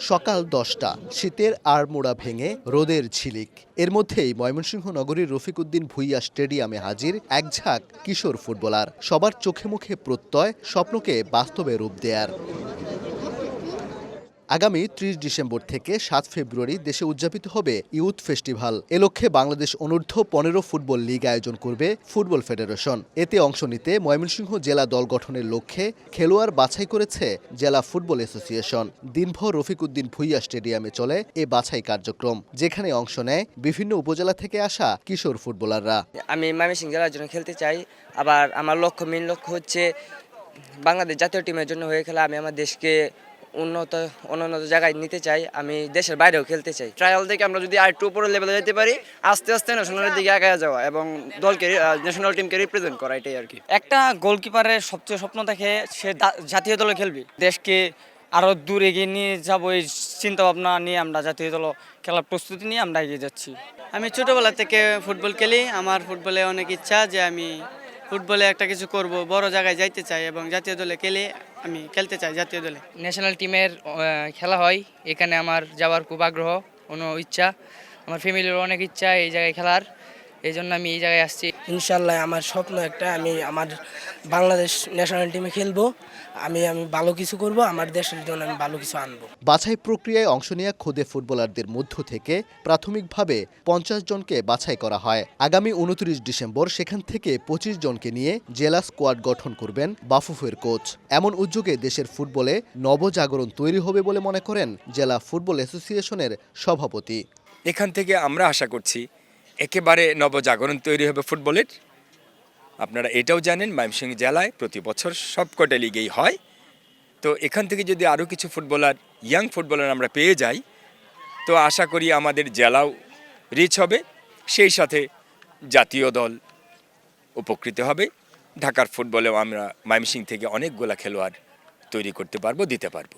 সকাল দশটা, শীতের আড়মোড়া ভেঙে রোদের ঝিলিক। এর মধ্যেই ময়মনসিংহ নগরীর রফিক উদ্দিন ভুইয়া স্টেডিয়ামে হাজির এক ঝাঁক কিশোর ফুটবলার। সবার চোখে মুখে প্রত্যয়, স্বপ্নকে বাস্তবে রূপ দেয়ার। আগামী ত্রিশ ডিসেম্বর থেকে সাত ফেব্রুয়ারি দেশে উদযাপিত হবে ইউথ ফেস্টিভ্যাল এ লক্ষ্যে বাংলাদেশ অনূর্ধ্ব পনেরো ফুটবল লীগ আয়োজন করবে ফুটবল ফেডারেশন। এতে অংশ নিতে ময়মনসিংহ জেলা দল গঠনের লক্ষ্যে খেলোয়াড় বাছাই করেছে জেলা ফুটবল অ্যাসোসিয়েশন। দিনভর রফিকউদ্দিন ভুইয়া স্টেডিয়ামে চলে এ বাছাই কার্যক্রম, যেখানে অংশ নেয় বিভিন্ন উপজেলা থেকে আসা কিশোর ফুটবলাররা। আমি ময়মনসিং জেলার জন্য খেলতে চাই, আবার আমার লক্ষ্য মেন লক্ষ্য হচ্ছে বাংলাদেশ জাতীয় টিমের জন্য হয়ে খেলা। আমি আমার দেশকে উন্নত অনুন্নত জায়গায় নিতে চাই, আমি দেশের বাইরেও খেলতে চাই। ট্রায়াল থেকে আমরা যদি আর একটু উপরের লেভেলে যেতে পারি, আস্তে আস্তে ন্যাশনালের দিকে এগিয়ে যাওয়া এবং দলকে ন্যাশনাল টিমকে রিপ্রেজেন্ট করা, এটাই আর কি। একটা গোলকিপারের সবচেয়ে স্বপ্ন দেখে সে জাতীয় দলে খেলবে। দেশকে আরও দূর এগিয়ে নিয়ে যাব, এই চিন্তাভাবনা নিয়ে আমরা জাতীয় দল খেলার প্রস্তুতি নিয়ে আমরা এগিয়ে যাচ্ছি। আমি ছোটোবেলা থেকে ফুটবল খেলি। আমার ফুটবলে অনেক ইচ্ছা যে আমি ফুটবলে একটা কিছু করব, বড় জায়গায় যাইতে চাই এবং জাতীয় দলে খেলে আমি খেলতে চাই জাতীয় দলে। ন্যাশনাল টিমের খেলা হয়। এখানে আমার যাওয়ার খুব আগ্রহ, কোনো ইচ্ছা। আমার ফ্যামিলির অনেক ইচ্ছা এই জায়গায় খেলার। এই জন্য আমি এই জায়গায় আসছি। ইনশাল্লাহ আমার স্বপ্ন একটা আমি আমার বাংলাদেশ ন্যাশনাল টিমে খেলব আমি আমি ভালো কিছু করব আমার দেশের জন্য আমি ভালো কিছু আনব। বাছাই প্রক্রিয়ায় অংশ নেওয়া খোদে ফুটবলারদের মধ্য থেকে প্রাথমিকভাবে পঞ্চাশ জনকে বাছাই করা হয়। আগামী উনত্রিশ ডিসেম্বর সেখান থেকে পঁচিশ জনকে নিয়ে জেলা স্কোয়াড গঠন করবেন বাফুফের কোচ এমন উদ্যোগে দেশের ফুটবলে নবজাগরণ তৈরি হবে বলে মনে করেন জেলা ফুটবল অ্যাসোসিয়েশনের সভাপতি। এখান থেকে আমরা আশা করছি একেবারে নবজাগরণ তৈরি হবে ফুটবলের। আপনারা এটাও জানেন, ময়মনসিংহ জেলায় প্রতি বছর সবকটা লিগেই হয়। তো এখান থেকে যদি আরও কিছু ফুটবলার, ইয়াং ফুটবলার আমরা পেয়ে যাই, তো আশা করি আমাদের জেলাও রিচ হবে। সেই সাথে জাতীয় দল উপকৃত হবে। ঢাকার ফুটবলেও আমরা ময়মনসিংহ থেকে অনেকগুলা খেলোয়াড় তৈরি করতে পারব, দিতে পারব।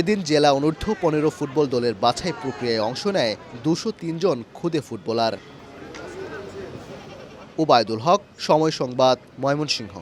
এদিন জেলা অনূর্ধ্ব পনেরো ফুটবল দলের বাছাই প্রক্রিয়ায় অংশ নেয় দুশো জন খুদে ফুটবলার। ওবায়দুল হক সময় সংবাদ ময়মনসিংহ।